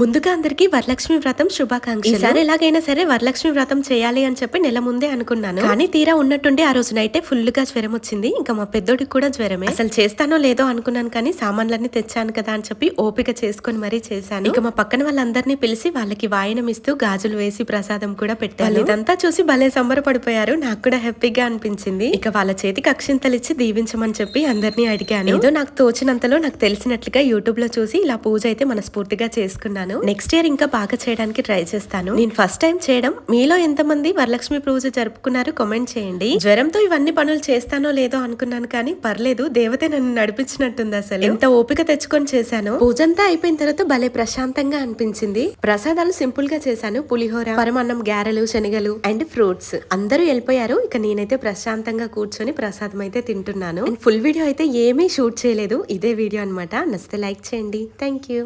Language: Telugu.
ముందుగా అందరికి వరలక్ష్మి వ్రతం శుభాకాంక్షలు. ఈసారి ఎలాగైనా సరే వరలక్ష్మి వ్రతం చేయాలి అని చెప్పి నెల ముందే అనుకున్నాను. కానీ తీరా ఉన్నట్టుండి ఆ రోజు నైటే ఫుల్గా జ్వరం వచ్చింది. ఇంకా మా పెద్దోడికి కూడా జ్వరమే. అసలు చేస్తానో లేదో అనుకున్నాను కానీ సామాన్లన్నీ తెచ్చాను కదా అని చెప్పి ఓపిక చేసుకొని మరీ చేశాను. ఇక మా పక్కన వాళ్ళందరినీ పిలిచి వాళ్ళకి వాయనం ఇస్తూ గాజులు వేసి ప్రసాదం కూడా పెట్టాను. ఇదంతా చూసి భలే సంబరపడిపోయారు. నాకు కూడా హ్యాపీగా అనిపించింది. ఇక వాళ్ళ చేతికి అక్షింతలు ఇచ్చి దీవించమని చెప్పి అందరినీ అడిగాను. ఏదో నాకు తోచినంతలో నాకు తెలిసినట్లుగా యూట్యూబ్లో చూసి ఇలా పూజ అయితే మనస్ఫూర్తిగా చేసుకున్నాను. నెక్స్ట్ ఇయర్ ఇంకా బాగా చేయడానికి ట్రై చేస్తాను. నేను ఫస్ట్ టైం చేయడం. మీలో ఎంతమంది వరలక్ష్మి పూజ జరుపుకున్నారు కామెంట్ చేయండి. జ్వరంతో ఇవన్నీ పనులు చేస్తానో లేదో అనుకున్నాను కానీ పర్లేదు దేవతే నన్ను నడిపించినట్టుంది అసలు. ఎంత ఓపిక తెచ్చుకొని చేశాను. పూజంతా అయిపోయిన తర్వాత భలే ప్రశాంతంగా అనిపించింది. ప్రసాదాలు సింపుల్గా చేశాను. పులిహోర పరమాన్నం గారెలు శనగలు అండ్ ఫ్రూట్స్ అందరూ వెళ్ళిపోయారు. ఇక నేనైతే ప్రశాంతంగా కూర్చొని ప్రసాదం అయితే తింటున్నాను. ఫుల్ వీడియో అయితే ఏమీ షూట్ చేయలేదు. ఇదే వీడియో అనమాట నచ్చితే లైక్ చేయండి. Thank you